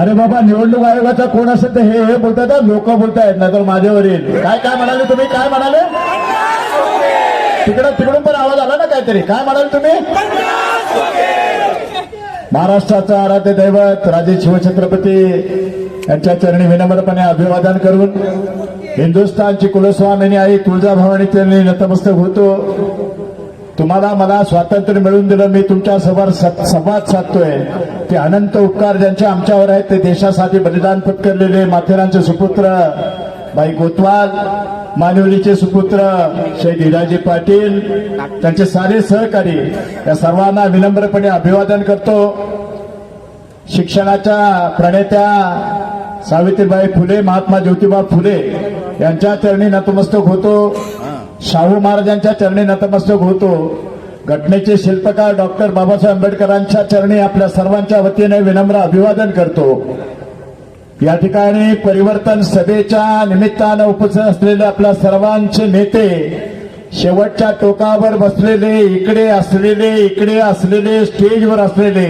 अरे बाबा निवडणूक आयोगाचा कोण असेल तर हे हे बोलतात लोक बोलतायत नगर माझ्यावर येईल काय काय म्हणाले तुम्ही? काय म्हणाले? तिकडं तिकडून पण आवाज आला ना काहीतरी. काय म्हणाले तुम्ही? महाराष्ट्राचा आराध्य दैवत राजे शिवछत्रपती यांच्या चरणी विनम्रपणे अभिवादन करून हिंदुस्थानची कुलस्वामिनी आई तुळजाभवानी चरणी नतमस्तक होतो. तुम्हाला मला स्वातंत्र्य मिळवून दिलं मी तुमच्यासमोर स- संवाद साधतोय. ते अनंत उपकार ज्यांचे आमच्यावर आहेत ते देशासाठी बलिदान पत्करलेले माथेरानचे सुपुत्र बाई गोतवाल मानवलीचे सुपुत्र शहीद हिराजी पाटील त्यांचे सारे सहकारी या सर्वांना विनम्रपणे अभिवादन करतो. शिक्षणाच्या प्रणेत्या सावित्रीबाई फुले महात्मा ज्योतिबा फुले यांच्या चरणी नतमस्तक होतो. शाहू महाराजांच्या चरणी नतमस्तक होतो. घटनेचे शिल्पकार डॉक्टर बाबासाहेब आंबेडकरांच्या चरणी आपल्या सर्वांच्या वतीने विनम्र अभिवादन करतो. या ठिकाणी परिवर्तन सभेच्या निमित्तानं उपस्थित असलेले आपल्या सर्वांचे नेते शेवटच्या टोकावर बसलेले इकडे असलेले इकडे असलेले स्टेजवर असलेले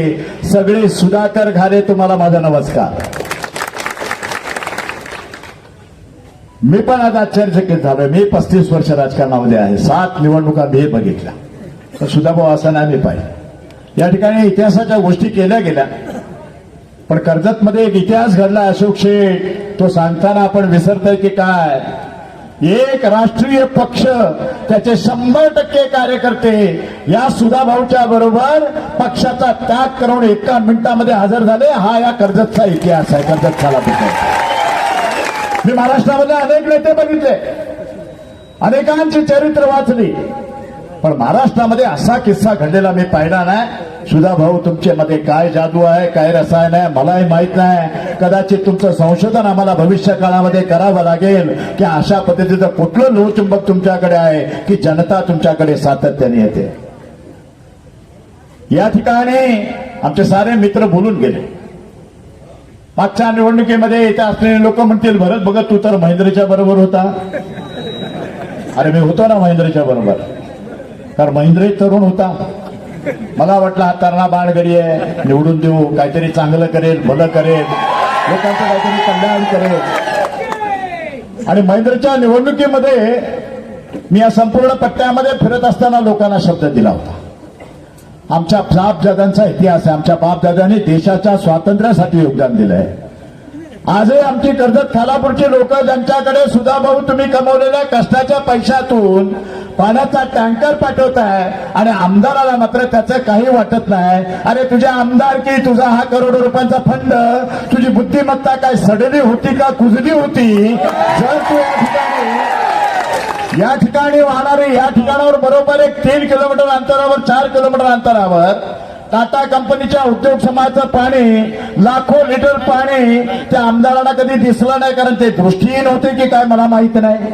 सगळे सुधाकर घारे तुम्हाला माझा नमस्कार. मी पण आता आश्चर्यचकित झालोय. मी पस्तीस वर्ष राजकारणामध्ये आहे. सात निवडणुका मी बघितल्या. तर सुधाभाऊ असं नाही मी पाहिजे या ठिकाणी इतिहासाच्या गोष्टी केल्या गेल्या. पण कर्जतमध्ये एक इतिहास घडला अशोक शेठ. तो सांगताना आपण विसरतोय की काय? एक राष्ट्रीय पक्ष त्याचे शंभर टक्के कार्यकर्ते या सुधाभाऊच्या बरोबर पक्षाचा त्याग करून एका मिनिटामध्ये हजर झाले. हा या कर्जतचा इतिहास आहे. कर्जत खालापूरचा मी महाराष्ट्रामध्ये अनेक नेते बघितले. अनेकांची चरित्र वाचली. पण महाराष्ट्रामध्ये असा किस्सा घडलेला मी पाहिला नाही. सुधा भाऊ तुमच्या मध्ये काय जादू आहे काय रसायन आहे मलाही माहीत नाही. कदाचित तुमचं संशोधन आम्हाला भविष्य काळामध्ये करावं लागेल की अशा पद्धतीचं कुठलं लोहचुंबक तुमच्याकडे आहे की जनता तुमच्याकडे सातत्याने येते? या ठिकाणी आमचे सारे मित्र बोलून गेले. मागच्या निवडणुकीमध्ये इथे असलेले लोक म्हणतील भरत बघत तू तर महेंद्रच्या बरोबर होता. अरे मी होतो ना महेंद्रच्या बरोबर. तर महेंद्र तरुण होता. मला वाटलं हा तरणा बाळगडी आहे निवडून देऊ काहीतरी चांगलं करेल भलं करेल लोकांचं काहीतरी कल्याण करेल. आणि महेंद्रच्या निवडणुकीमध्ये मी या संपूर्ण पट्ट्यामध्ये फिरत असताना लोकांना शब्द दिला होता. आमच्या बापदादांचा इतिहास आहे. आमच्या बापदादांनी देशाच्या स्वातंत्र्यासाठी योगदान दिलंय. आजही आमची कर्जत खालापूरची लोक ज्यांच्याकडे सुद्धा भाऊ तुम्ही कमवलेल्या कष्टाच्या पैशातून पाण्याचा टँकर पाठवताय आणि आमदाराला मात्र त्याचं काही वाटत नाही. अरे तुझ्या आमदार की तुझा हा करोडो रुपयांचा फंड तुझी बुद्धिमत्ता काय सडली होती का कुजली होती? जर तू या ठिकाणी या ठिकाणी वाहणारे या ठिकाणावर बरोबर एक तीन किलोमीटर अंतरावर चार किलोमीटर अंतरावर टाटा कंपनीच्या उद्योग समाजाचं पाणी लाखो लिटर पाणी त्या आमदारांना कधी दिसलं नाही कारण ते दृष्टीहीन होते की काय मला माहीत नाही.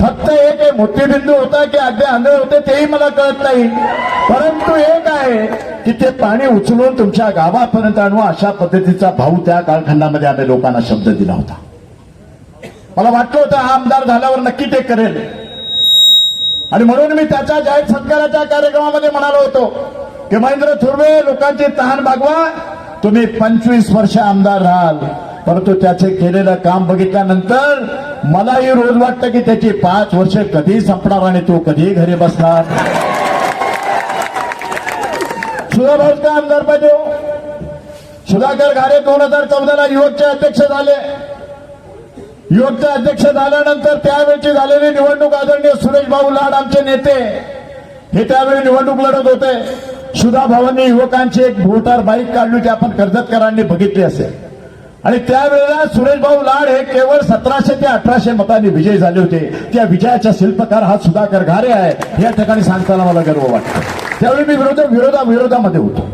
फक्त एक हे मोतीबिंदू होता की अगदी आंधळ होते तेही मला कळत नाही. परंतु एक आहे की ते पाणी उचलून तुमच्या गावापर्यंत आणू अशा पद्धतीचा भाऊ त्या कालखंडामध्ये आम्ही लोकांना शब्द दिला होता. मला वाटलं होतं हा आमदार झाल्यावर नक्की ते करेल. आणि म्हणून मी त्याच्या जाहीर सत्काराच्या कार्यक्रमामध्ये म्हणालो होतो की महेंद्र थुर्वे लोकांची तहान भागवा तुम्ही पंचवीस वर्ष आमदार राहाल. परंतु त्याचे केलेलं काम बघितल्यानंतर मलाही रोज वाटतं की त्याची पाच वर्ष कधी संपणार आणि तो कधी घरी बसणार. सुधाभाऊ का आमदार पाहिजे हो? सुधाकर घारे दोन हजार चौदाला युवकचे अध्यक्ष झाले. युवकचे अध्यक्ष झाल्यानंतर त्यावेळची झालेली निवडणूक आदरणीय सुरेश भाऊ लाड आमचे नेते. हे त्यावेळी निवडणूक लढत होते. सुधा भावांनी युवकांची एक भोटार बाईक काढली होती. आपण कर्जतकरांनी बघितली असेल. आणि त्यावेळेला सुरेश भाऊ लाड हे केवळ सतराशे ते अठराशे मतांनी विजयी झाले होते. त्या विजयाचा शिल्पकार हा सुधाकर घारे आहे. या ठिकाणी सांगताना मला गर्व वाटतो. त्यावेळी मी विरोध विरोधा विरोधामध्ये होतो.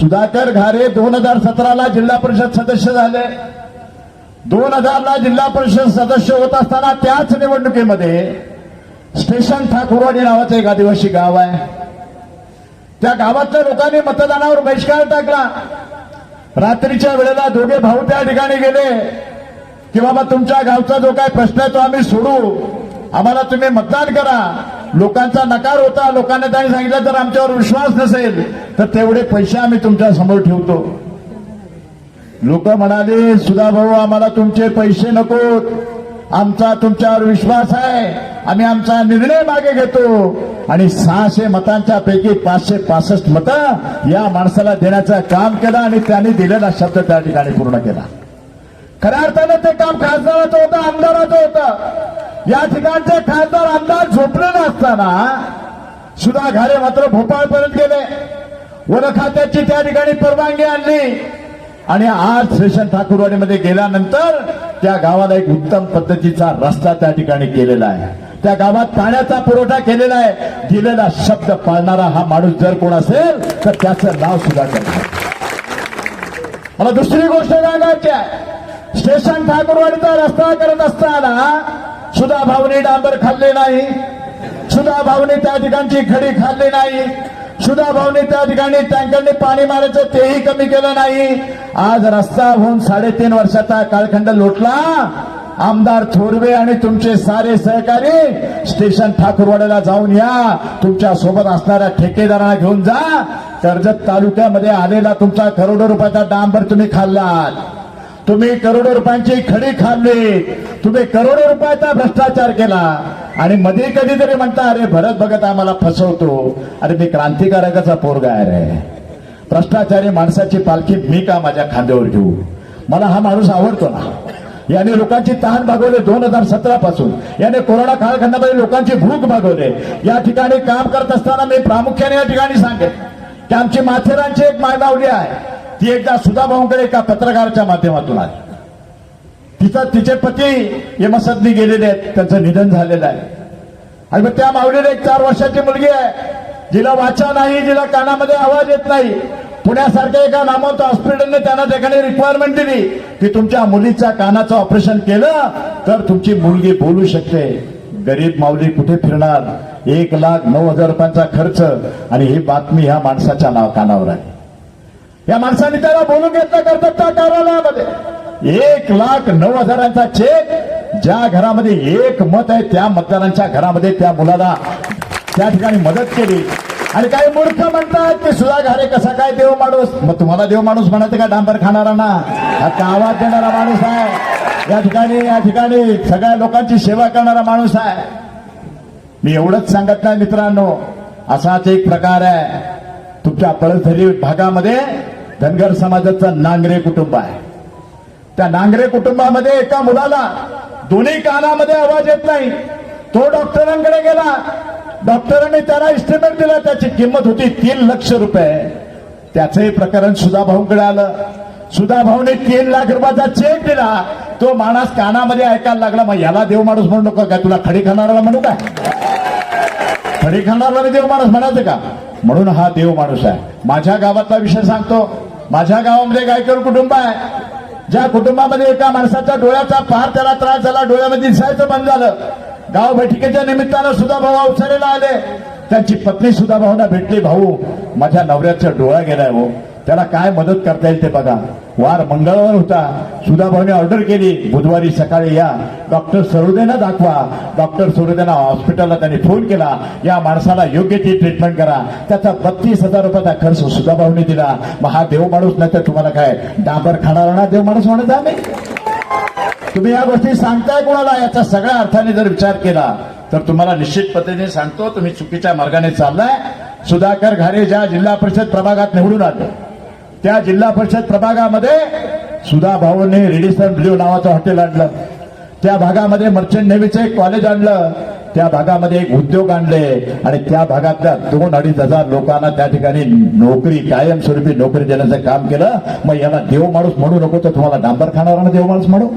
सुधाकर घारे दोन हजार सतराला जिल्हा परिषद सदस्य झाले. दोन हजारला जिल्हा परिषद सदस्य होत असताना त्याच निवडणुकीमध्ये स्टेशन ठाकुरवाडी नावाचं एक आदिवासी गाव आहे. त्या गावातल्या लोकांनी मतदानावर बहिष्कार टाकला. रात्रीच्या वेळेला दोघे भाऊ त्या ठिकाणी गेले. की बाबा तुमच्या गावचा जो काय प्रश्न आहे तो आम्ही सोडू. आम्हाला तुम्ही मतदान करा. लोकांचा नकार होता. लोकांनी त्यांनी सांगितलं जर आमच्यावर विश्वास नसेल तर तेवढे पैसे आम्ही तुमच्यासमोर ठेवतो. लोक म्हणाले सुधा भाऊ आम्हाला तुमचे पैसे नकोत आमचा तुमच्यावर विश्वास आहे. आम्ही आमचा निर्णय मागे घेतो. आणि सहाशे मतांच्या पैकी पाचशे पासष्ट मतं या माणसाला देण्याचं काम केलं आणि त्यांनी दिलेला शब्द त्या ठिकाणी पूर्ण केला. खऱ्या अर्थानं ते काम खासदाराचं होतं आमदाराचं होतं. या ठिकाणचे खासदार आमदार झोपले नसताना सुधा घारे मात्र भोपाळपर्यंत गेले. वन खात्याची त्या ठिकाणी परवानगी आणली. आणि आज स्टेशन ठाकूरवाडीमध्ये गेल्यानंतर त्या गावाला एक उत्तम पद्धतीचा रस्ता त्या ठिकाणी केलेला आहे. त्या गावात पाण्याचा पुरवठा केलेला आहे. दिलेला शब्द पाळणारा हा माणूस जर कोण असेल तर त्याचं नाव सुद्धा करणार मला दुसरी गोष्ट सांगायची आहे. स्टेशन ठाकूरवाडीचा रस्ता करत असताना सुधा भावने डांबर खाल्ले नाही. सुधा भावने त्या ठिकाणची खडी खाल्ली नाही. सुधा भावनी त्या ठिकाणी टँकरने पाणी मारायचं तेही कमी केलं नाही. आज रस्ता होऊन साडेतीन वर्षाचा कालखंड लोटला. आमदार थोरवे आणि तुमचे सारे सहकारी स्टेशन ठाकूरवाड्याला जाऊन या. तुमच्यासोबत असणाऱ्या ठेकेदारांना घेऊन जा. कर्जत तालुक्यामध्ये आलेला तुमचा करोडो रुपयाचा डांबर तुम्ही खाल्लात. तुम्ही करोडो रुपयांची खडी खाल्ली. तुम्ही करोडो रुपयाचा भ्रष्टाचार केला. आणि मध्ये कधीतरी म्हणता अरे भरत भगत आम्हाला फसवतो. अरे मी क्रांतिकारकाचा पोरगा आहे रे. भ्रष्टाचारी माणसाची पालखी मी का माझ्या खांद्यावर घेऊ मला हा माणूस आवडतो ना. याने लोकांची तहान भागवले दोन हजार सतरा पासून. याने कोरोना कालखंडामध्ये लोकांची भूक भागवले. या ठिकाणी काम करत असताना मी प्रामुख्याने या ठिकाणी सांगेन की आमची माथेरानची एक मायनावली आहे. ती एकदा सुधा भाऊंकडे एका पत्रकाराच्या माध्यमातून आली. तिचा तिचे पती यमसदनी गेलेले आहेत. त्यांचं निधन झालेलं आहे. आणि मग त्या माऊलीला एक चार वर्षाची मुलगी आहे. जिला वाचा नाही जिला कानामध्ये आवाज येत नाही. पुण्यासारख्या एका नामवंत हॉस्पिटलने त्यांना ठिकाणी रिक्वायरमेंट दिली. की तुमच्या मुलीच्या कानाचं ऑपरेशन केलं तर तुमची मुलगी बोलू शकते. गरीब माऊली कुठे फिरणार? एक लाख नऊ हजार रुपयांचा खर्च. आणि ही बातमी ह्या माणसाच्या नाव कानावर आहे. या माणसाने त्याला बोलून घेतलं कर्तव्य कार्यालयामध्ये. एक लाख नऊ हजारांचा चेक ज्या घरामध्ये एक मत आहे त्या मतदारांच्या घरामध्ये त्या मुलाला त्या ठिकाणी मदत केली. आणि काही मूर्ख म्हणतात की सुधा घारे कसा काय देव माणूस? मग तुम्हाला देव माणूस म्हणायचं का डांबर खाणारा ना? आता आवाज देणारा माणूस आहे? या ठिकाणी या ठिकाणी सगळ्या लोकांची सेवा करणारा माणूस आहे. मी एवढंच सांगत नाही मित्रांनो. असाच एक प्रकार आहे. तुमच्या पळसधरी भागामध्ये धनगर समाजाचा नांगरे कुटुंब आहे. त्या नांगरे कुटुंबामध्ये एका मुलाला दोन्ही कानामध्ये आवाज येत नाही. तो डॉक्टरांकडे गेला. डॉक्टरांनी त्याला इस्टिमेट दिला. त्याची किंमत होती तीन लक्ष रुपये. त्याचंही प्रकरण सुधा भाऊंकडे आलं. सुधा भाऊने तीन लाख रुपयाचा चेक दिला. तो माणूस कानामध्ये ऐकायला लागला मग याला देव माणूस म्हणू नका काय तुला खडी खाणाराला म्हणू काय? खडी खाणाराला देव माणूस म्हणायचं का? म्हणून हा देव माणूस आहे. माझ्या गावातला विषय सांगतो. माझ्या गावामध्ये गायकर कुटुंब आहे. ज्या कुटुंबामध्ये एका माणसाच्या डोळ्याचा फार त्याला त्रास झाला डोळ्यामध्ये दिसायचं बंद झालं. गाव बैठकीच्या निमित्तानं सुद्धा भाऊ अवसरेला आले. त्यांची पत्नी सुद्धा भाऊना भेटली भाऊ माझ्या नवऱ्याचा डोळा गेलाय हो. त्याला काय मदत करता येईल ते बघा. वार मंगळवार होता. सुधाभाऊने ऑर्डर केली. बुधवारी सकाळी या. डॉक्टर सरोदेना दाखवा. डॉक्टर सरोदेना हॉस्पिटलला त्यांनी फोन केला. या माणसाला योग्य ती ट्रीटमेंट करा. त्याचा बत्तीस हजार रुपयाचा खर्च सुधाभाऊने दिला. मग हा देव माणूस नाही तर तुम्हाला काय? डांबर खाणार ना देव माणूस म्हणत आम्ही? तुम्ही या गोष्टी सांगताय कोणाला? याचा सगळ्या अर्थाने जर विचार केला तर तुम्हाला निश्चित पद्धतीने सांगतो तुम्ही चुकीच्या मार्गाने चाललाय. सुधाकर घारे ज्या जिल्हा परिषद प्रभागात निवडून आले. त्या जिल्हा परिषद प्रभागामध्ये सुधा भाऊने रेडिसन ब्ल्यू नावाचं हॉटेल आणलं. त्या भागामध्ये मर्चंट नेव्हीचं एक कॉलेज आणलं. त्या भागामध्ये एक उद्योग आणले. आणि त्या भागातल्या दोन अडीच हजार लोकांना त्या ठिकाणी नोकरी कायमस्वरूपी नोकरी देण्याचं काम केलं. मग याला देव माणूस म्हणू नको तर तुम्हाला डांबर खाणारा देव माणूस म्हणू.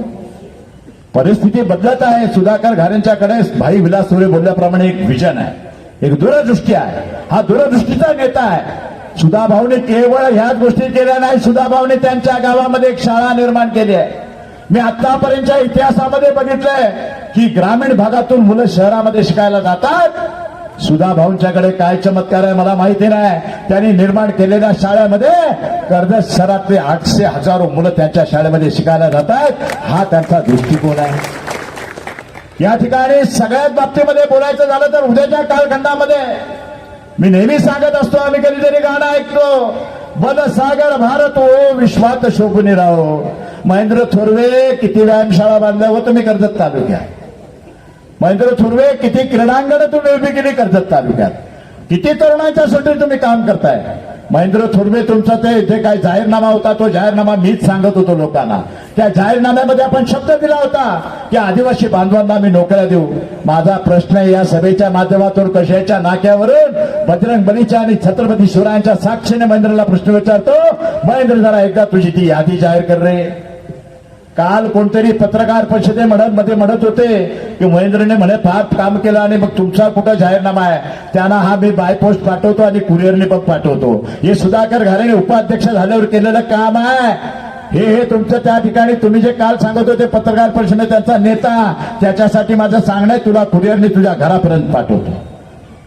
परिस्थिती बदलत आहे. सुधाकर घारेंच्याकडे भाई विलास सुरे बोलल्याप्रमाणे एक विजन आहे. एक दूरदृष्टी आहे. हा दूरदृष्टीचा नेता आहे. सुधाभाऊने केवळ ह्याच गोष्टी केल्या नाही सुधाभाऊने त्यांच्या गावामध्ये एक शाळा निर्माण केली आहे. मी आतापर्यंतच्या इतिहासामध्ये बघितलंय की ग्रामीण भागातून मुलं शहरामध्ये शिकायला जातात. सुधाभाऊंच्याकडे काय चमत्कार आहे मला माहिती नाही. त्यांनी निर्माण केलेल्या शाळेमध्ये कर्जत शहरातले आठशे हजारो मुलं त्यांच्या शाळेमध्ये शिकायला जातात. हा त्यांचा दृष्टिकोन आहे. या ठिकाणी सगळ्याच बाबतीमध्ये बोलायचं झालं तर उद्याच्या कालखंडामध्ये मी नेहमी सांगत असतो आम्ही कधीतरी गाणं ऐकतो. बनसागर भारत ओ विश्वात शोभून राहो. महेंद्र थोरवे किती व्यायामशाळा बांधल्या होतं तुम्ही कर्जत तालुक्यात. महेंद्र थोरवे किती क्रीडांगण तुम्ही उभी केली कर्जत तालुक्यात. किती तरुणांच्यासाठी तुम्ही काम करताय. महेंद्र थोरवे तुमचा ते इथे काय जाहीरनामा होता तो जाहीरनामा मीच सांगत होतो लोकांना. त्या जाहीरनाम्यामध्ये आपण शब्द दिला होता की आदिवासी बांधवांना मी नोकऱ्या देऊ. माझा प्रश्न आहे या सभेच्या माध्यमातून कशाच्या नाक्यावरून बजरंग बलीच्या आणि छत्रपती शिवरायांच्या साक्षीने महेंद्रला प्रश्न विचारतो महेंद्र जरा एकदा तुझी ती यादी जाहीर कर रे. काल कोणतरी पत्रकार परिषदे म्हणत मध्ये म्हणत होते की महेंद्रने म्हणे फार काम केलं आणि मग तुमचा कुठं जाहीरनामा आहे? त्यांना हा मी बायपोस्ट पाठवतो आणि कुरिअरने पण पाठवतो. हे सुधाकर घारेने उपाध्यक्ष झाल्यावर केलेलं काम आहे. हे हे तुमचं त्या ठिकाणी तुम्ही जे काल सांगत होते पत्रकार परिषदेत त्यांचा नेता त्याच्यासाठी माझं सांगणं आहे तुला कुरिअरने तुझ्या घरापर्यंत पाठवतो.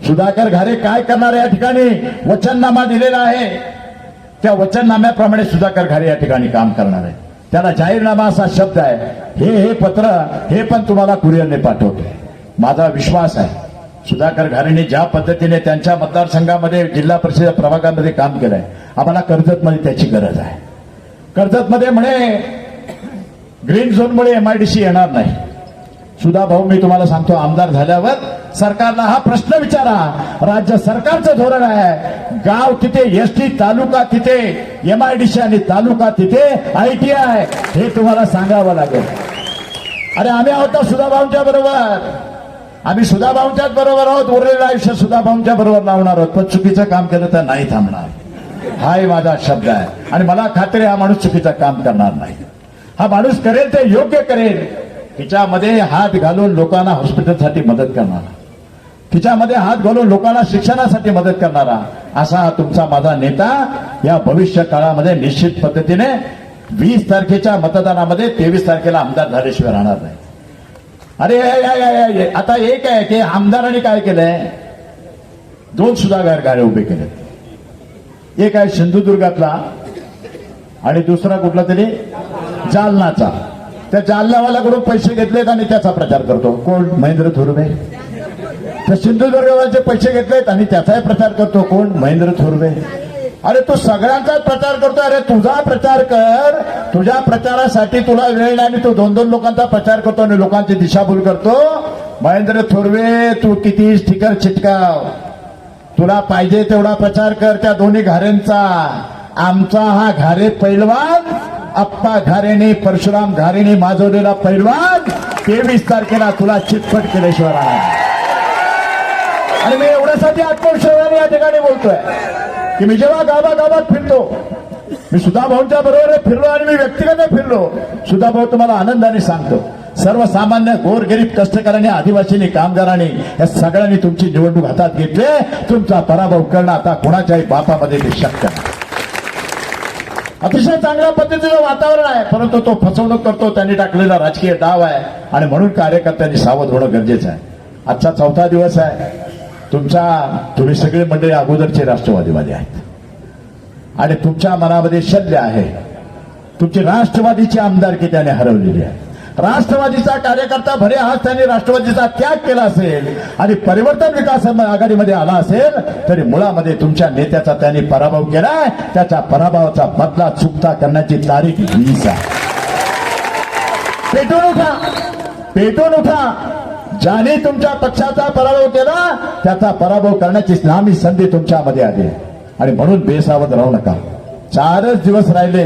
सुधाकर घारे काय करणार या ठिकाणी? वचननामा दिलेला आहे. त्या वचननाम्याप्रमाणे सुधाकर घारे या ठिकाणी काम करणार आहे. त्याला जाहीरनामा असा शब्द आहे. हे हे पत्र हे पण तुम्हाला कुरिअरने पाठवते. माझा विश्वास आहे. सुधाकर घारेने ज्या पद्धतीने त्यांच्या मतदारसंघामध्ये जिल्हा परिषद प्रभागामध्ये काम केलंय आम्हाला कर्जतमध्ये त्याची गरज आहे. कर्जतमध्ये म्हणे ग्रीन झोनमुळे एमआयडीसी येणार नाही. सुधा भाऊ मी तुम्हाला सांगतो आमदार झाल्यावर सरकारला हा प्रश्न विचारा. राज्य सरकारचं धोरण आहे. गाव तिथे एस टी तालुका तिथे एम आय डी सी आणि तालुका तिथे आय टी आय हे तुम्हाला सांगावं लागेल. अरे आम्ही आहोत सुधाभाऊंच्या बरोबर. आम्ही सुधाभाऊंच्याच बरोबर आहोत. उरलेलं आयुष्य सुधाभाऊंच्या बरोबर लावणार आहोत. पण चुकीचं काम केलं तर नाही थांबणार. हाही माझा शब्द आहे. आणि मला खात्री हा माणूस चुकीचं काम करणार नाही. हा माणूस करेल ते योग्य करेल. तिच्यामध्ये हात घालून लोकांना हॉस्पिटलसाठी मदत करणार. तिच्यामध्ये हात घालून लोकांना शिक्षणासाठी मदत करणारा असा हा तुमचा माझा नेता या भविष्य काळामध्ये निश्चित पद्धतीने वीस तारखेच्या मतदानामध्ये तेवीस तारखेला आमदार झाल्याशिवाय राहणार नाही. अरे या- या- या- या- आता एक आहे की आमदारांनी काय केलंय? दोन सुधागार गाड्या उभे केले एक आहे सिंधुदुर्गातला आणि दुसरा कुठला तरी जालनाचा. त्या जालनावाल्याकडून पैसे घेतलेत आणि त्याचा प्रचार करतो. कोण? महेंद्र थोरवे. तर सिंधुदुर्गवाचे पैसे घेतलेत आणि त्याचाही प्रचार करतो कोण? महेंद्र थोरवे. अरे तू सगळ्यांचाच प्रचार करतो. अरे तुझा प्रचार कर. तुझ्या प्रचारासाठी तुला वेळ नाही आणि तू दोन दोन लोकांचा प्रचार करतो आणि लोकांची दिशाभूल करतो. महेंद्र थोरवे तू किती स्टिकर चिटकाव. तुला पाहिजे तेवढा प्रचार कर त्या दोन्ही घारेंचा. आमचा हा घारे पैलवान अप्पा घारेने परशुराम घारेने माजवलेला पैलवान. तेवीस तारखेला तुला चितपट केलेश्वर आहे एवढ्यासाठी आत्मविश्वासाने या ठिकाणी बोलतोय. की मी जेव्हा गावागावात फिरतो मी सुधा भाऊंच्या बरोबर फिरलो आणि मी व्यक्तिगत फिरलो सुधा भाऊ तुम्हाला आनंदाने सांगतो. सर्वसामान्य गोरगरीब कष्टकऱ्यांनी आदिवासींनी कामगारांनी या सगळ्यांनी तुमची निवडणूक हातात घेतली. तुमचा पराभव करणं आता कोणाच्याही बापामध्ये ते शक्य अतिशय चांगल्या पद्धतीचं वातावरण आहे परंतु तो फसवणूक करतो त्यांनी टाकलेला राजकीय डाव आहे. आणि म्हणून कार्यकर्त्यांनी सावध होणं गरजेचं आहे. आजचा चौथा दिवस आहे. तुमचा तुम्ही सगळे मंडळी अगोदरचे राष्ट्रवादीवादी आहेत. आणि तुमच्या मनामध्ये शल्य आहे. तुमची राष्ट्रवादीची आमदारकी त्याने हरवलेली आहे राष्ट्रवादीचा कार्यकर्ता भरे आज त्यांनी राष्ट्रवादीचा त्याग केला असेल आणि परिवर्तन विकास आघाडीमध्ये आला असेल तरी मुळामध्ये तुमच्या नेत्याचा त्यांनी पराभव केलाय. त्याच्या पराभवाचा बदला चुकता करण्याची तारीख वीस आहे. पेटून उठा. पेटून उठा. ज्याने तुमच्या पक्षाचा पराभव केला त्याचा पराभव करण्याची नामी संधी तुमच्यामध्ये आली. आणि म्हणून बेसावध राहू नका. चारच दिवस राहिले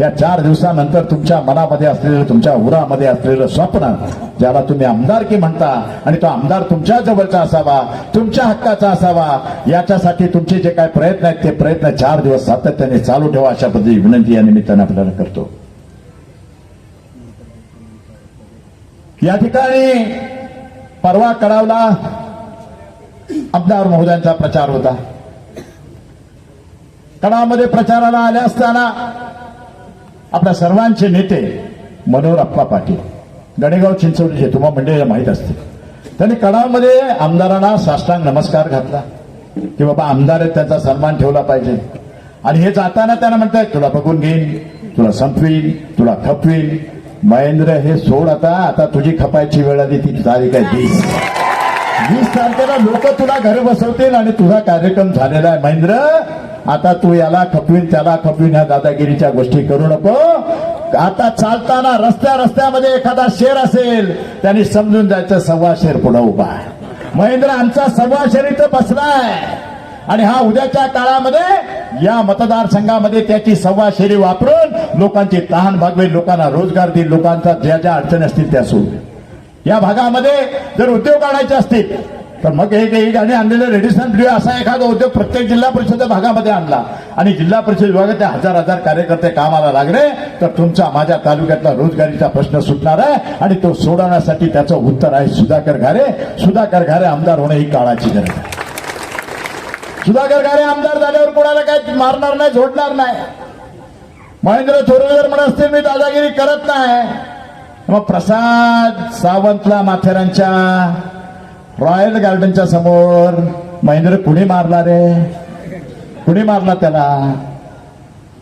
या चार दिवसानंतर तुमच्या मनामध्ये असलेलं तुमच्या उरामध्ये असलेलं स्वप्न ज्याला तुम्ही आमदारकी म्हणता आणि तो आमदार तुमच्या जवळचा असावा तुमच्या हक्काचा असावा याच्यासाठी तुमचे जे काय प्रयत्न आहेत ते प्रयत्न चार दिवस सातत्याने चालू ठेवा अशा पद्धती विनंती या निमित्ताने आपल्याला करतो. या ठिकाणी परवा कडावला आमदार महोदयांचा प्रचार होता. कडामध्ये प्रचाराला आले असताना आपल्या सर्वांचे नेते मनोहर अप्पा पाटील गणेगाव चिंचवडीचे तुम्हाला म्हणजे मंडळीला माहीत असते त्यांनी कडामध्ये आमदारांना साष्टांग नमस्कार घातला की बाबा आमदार आहेत त्यांचा सन्मान ठेवला पाहिजे. आणि हे जाताना त्यांना म्हणतात तुला बघून घेईन तुला संपवीन तुला खपवीन महेंद्र हे सोड आता. आता तुझी खपायची वेळ आली ती तारीख आहे वीस. वीस तारखेला लोक तुला घरी बसवतील आणि तुझा कार्यक्रम झालेला आहे. महेंद्र आता तू याला खपवीन त्याला खपवीन ह्या दादागिरीच्या गोष्टी करू नको. आता चालताना रस्त्या रस्त्यामध्ये एखादा शेर असेल त्याने समजून जायचं सव्वा शेर पुढे उभा आहे. महेंद्र आमचा सव्वा शेर इथं बसलाय. आणि हा उद्याच्या काळामध्ये या मतदारसंघामध्ये त्याची सव्वा शेरी वापरून लोकांची तहान भागवेल लोकांना रोजगार देईल लोकांचा ज्या ज्या अडचणी असतील त्या सोडवेल या भागामध्ये जर उद्योग आणायचे असतील तर मग एक एक आणि आणलेलं रेडिसन ब्ल्यू असा एखादा उद्योग प्रत्येक जिल्हा परिषद भागामध्ये आणला. आणि जिल्हा परिषद विभागात हजार हजार कार्यकर्ते कामाला लागले तर तुमचा माझ्या तालुक्यातला रोजगारीचा प्रश्न सुटणार आहे आणि तो सोडवण्यासाठी त्याचं उत्तर आहे सुधाकर घारे. सुधाकर घारे आमदार होणे ही काळाची गरज आहे. सुधाकर गारे आमदार झाल्यावर कोणाला काय मारणार नाही झोडणार नाही. महेंद्र थोरवेकर म्हणत असतील मी दादागिरी करत नाही. मग प्रसाद सावंतला माथेरांच्या रॉयल गार्डनच्या समोर महेंद्र कुणी मारला रे कुणी मारला त्याला?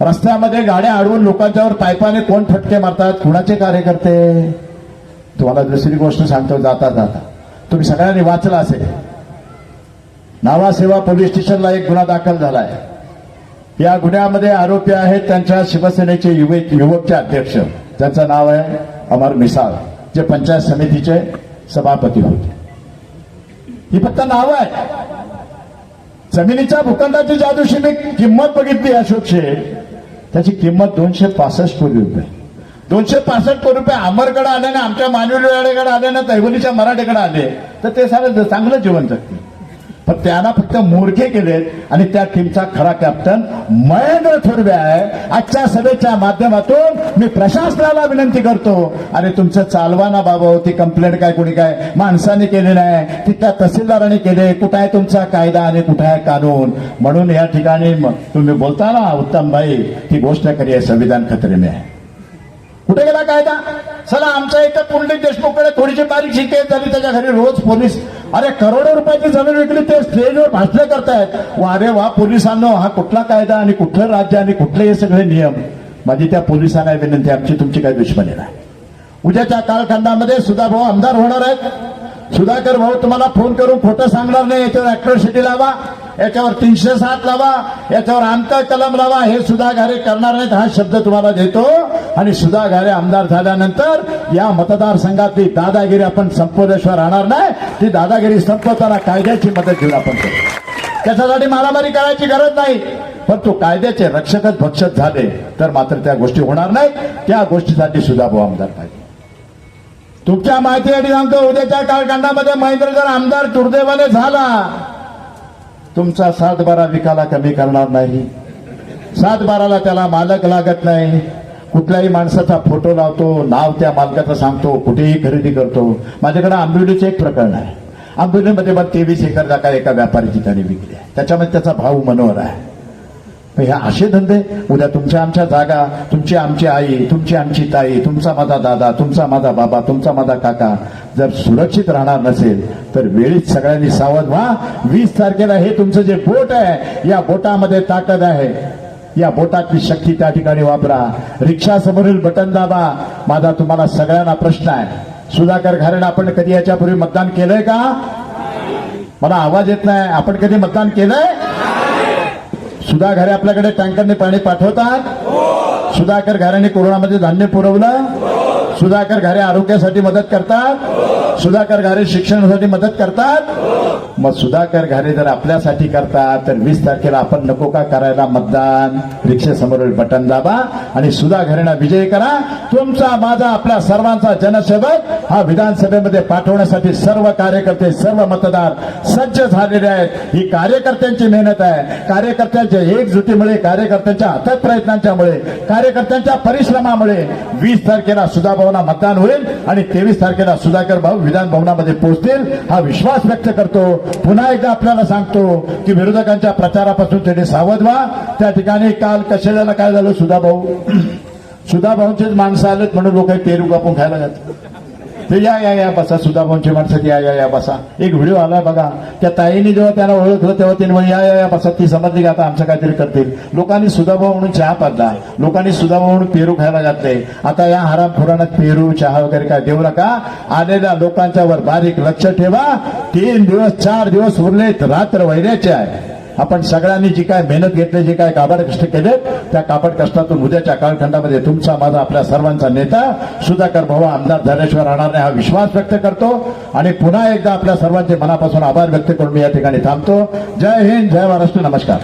रस्त्यामध्ये गाड्या अडवून लोकांच्यावर पायपाने कोण फटके मारतात? कुणाचे कार्यकर्ते? तुम्हाला दुसरी गोष्ट सांगतो जाता जाता. तुम्ही सगळ्यांनी वाचला असेल. नावासेवा पोलीस स्टेशनला एक गुन्हा दाखल झालाय. या गुन्ह्यामध्ये आरोपी आहेत त्यांच्या शिवसेनेचे युवक युवकचे अध्यक्ष. त्यांचं नाव आहे अमर मिसाळ जे पंचायत समितीचे सभापती होते. ही फक्त नाव आहे जमिनीच्या भूखंडाची ज्या दिवशी मी किंमत बघितली अशोक शेठ त्याची किंमत दोनशे पासष्ट कोटी रुपये. दोनशे पासष्ट कोटी रुपये अमरकडे आले ना आमच्या मानवलीकडे आले ना तैवलीच्या मराठीकडे आले तर ते सारे चांगलं जीवन जगतील. पण त्यांना फक्त मोरखे केलेत आणि त्या टीमचा खरा कॅप्टन महेंद्र थोरवे आहे. आजच्या सभेच्या माध्यमातून मी प्रशासनाला विनंती करतो अरे तुमचं चालवा ना बाबा ती कंप्लेंट काय कोणी काय? माणसाने केली नाही. ती त्या तहसीलदाराने केले. कुठं आहे तुमचा कायदा आणि कुठं आहे कानून? म्हणून या ठिकाणी तुम्ही बोलता ना उत्तम भाई ती गोष्ट करी आहे संविधान खतरे आहे. कुठे गेला कायदा? चला आमचं त्या पुंडलिक देशमुखकडे थोडीशी बारीक शिकायत झाली त्याच्या घरी रोज पोलीस. अरे करोडो रुपयाची जमीन विकली ते स्टेजवर भाषणे करतायत. वा अरे वा पोलिसांनो हा कुठला कायदा आणि कुठलं राज्य आणि कुठले हे सगळे नियम? माझी त्या पोलिसांना विनंती आमची तुमची काही दुश्मनी नाही. उद्याच्या कालखंडामध्ये सुधा भाऊ आमदार होणार आहेत. सुधाकर भाऊ तुम्हाला फोन करून खोटं सांगणार नाही याच्यावर अॅट्रॉसिटी लावा. याच्यावर तीनशे सात लावा याच्यावर आमचा कलम लावा हे सुधा घारे करणार नाहीत हा शब्द तुम्हाला देतो. आणि सुधा घारे आमदार झाल्यानंतर या मतदारसंघातली दादागिरी आपण संपवल्याशिवाय राहणार नाही. ती दादागिरी संपवताना कायद्याची मदत घेऊन आपण करू त्याच्यासाठी मारामारी करायची गरज नाही. पण तो कायद्याचे रक्षकच भक्षक झाले तर मात्र त्या गोष्टी होणार नाही त्या गोष्टीसाठी सुद्धा भाऊ आमदार पाहिजे. तुमच्या माहितीसाठी सांगतो उद्याच्या कालखंडामध्ये महेंद्र जर आमदार दुर्दैवाने झाला. तुमचा सात बारा विकाला कमी करणार नाही. सात बाराला त्याला मालक लागत नाही. कुठल्याही माणसाचा फोटो लावतो नाव त्या मालकाचं सांगतो कुठेही खरेदी करतो. माझ्याकडे आंबिवलीचं एक प्रकरण आहे. आंबिवलीमध्ये मग तेवीस एकर जागा एका व्यापारीची त्याने विकली आहे. त्याच्यामध्ये त्याचा भाऊ मनोहर आहे. हे ह्या असे धंदे उद्या तुमच्या आमच्या जागा तुमची आमची आई तुमची आमची ताई तुमचा माझा दादा तुमचा माझा बाबा तुमचा माझा काका जर सुरक्षित राहणार नसेल तर वेळीच सगळ्यांनी सावध व्हा. वीस तारखेला हे तुमचं जे बोट आहे या बोटामध्ये ताकद आहे. या बोटातली शक्ती त्या ठिकाणी वापरा. रिक्षा समोरील बटन दाबा. माझा तुम्हाला सगळ्यांना प्रश्न आहे. सुधाकर घारण आपण कधी याच्यापूर्वी मतदान केलंय का? मला आवाज येत नाही. आपण कधी मतदान केलंय? सुधा घरे आपल्याकडे टँकरने पाणी पाठवतात. सुधाकर घराने कोरोनामध्ये धान्य पुरवलं. सुधाकर घरे आरोग्यासाठी मदत करतात. सुधाकर घरे शिक्षणासाठी मदत करतात. मग सुधाकर घरे जर आपल्यासाठी करतात तर वीस तारखेला आपण नको का करायला मतदान? रिक्षेसमोरील बटन दाबा आणि सुधा घरेना विजय करा. तुमचा माझा आपला सर्वांचा जनसेवक हा विधानसभेमध्ये पाठवण्यासाठी सर्व कार्यकर्ते सर्व मतदार सज्ज झालेले आहेत. ही कार्यकर्त्यांची मेहनत आहे. कार्यकर्त्यांच्या एकजुटीमुळे कार्यकर्त्यांच्या अथक प्रयत्नांच्यामुळे कार्यकर्त्यांच्या परिश्रमामुळे वीस तारखेला सुधा भावना मतदान होईल आणि तेवीस तारखेला सुधाकर भाऊ विधान भवनामध्ये पोहोचतील हा विश्वास व्यक्त करतो. पुन्हा एकदा आपल्याला सांगतो की विरोधकांच्या प्रचारापासून त्यांनी सावध व्हा. त्या ठिकाणी काल कशाला काय झालं सुधा भाऊ? सुधा भाऊंचेच माणसं आलेत म्हणून लोक पेरू कापून खायला जातात. ते या या या बसा सुधाभाऊंची माणसं या या या बसा. एक व्हिडिओ आला बघा. त्या ताईने जेव्हा त्याला ओळखलं तेव्हा तिने म्हणे या या या बसा ती समजली का आता आमचं काहीतरी करतील. लोकांनी सुधाभाऊ म्हणून चहा पाजला. लोकांनी सुधाभाऊ म्हणून पेरू खायला घातले. आता या हराम पुराणात पेरू चहा वगैरे काय देऊ नका. आलेल्या लोकांच्या वर बारीक लक्ष ठेवा. तीन दिवस चार दिवस उरलेत. रात्र वैऱ्याचे आहे. आपण सगळ्यांनी जी काय मेहनत घेतली जी काय काबाड कष्ट केले त्या काबाड कष्टातून उद्याच्या कालखंडामध्ये तुमचा माझा आपल्या सर्वांचा नेता सुधाकर भाऊ आमदार झाल्याशिवाय राहणार हा विश्वास व्यक्त करतो. आणि पुन्हा एकदा आपल्या सर्वांचे मनापासून आभार व्यक्त करून मी या ठिकाणी थांबतो. जय हिंद जय महाराष्ट्र नमस्कार.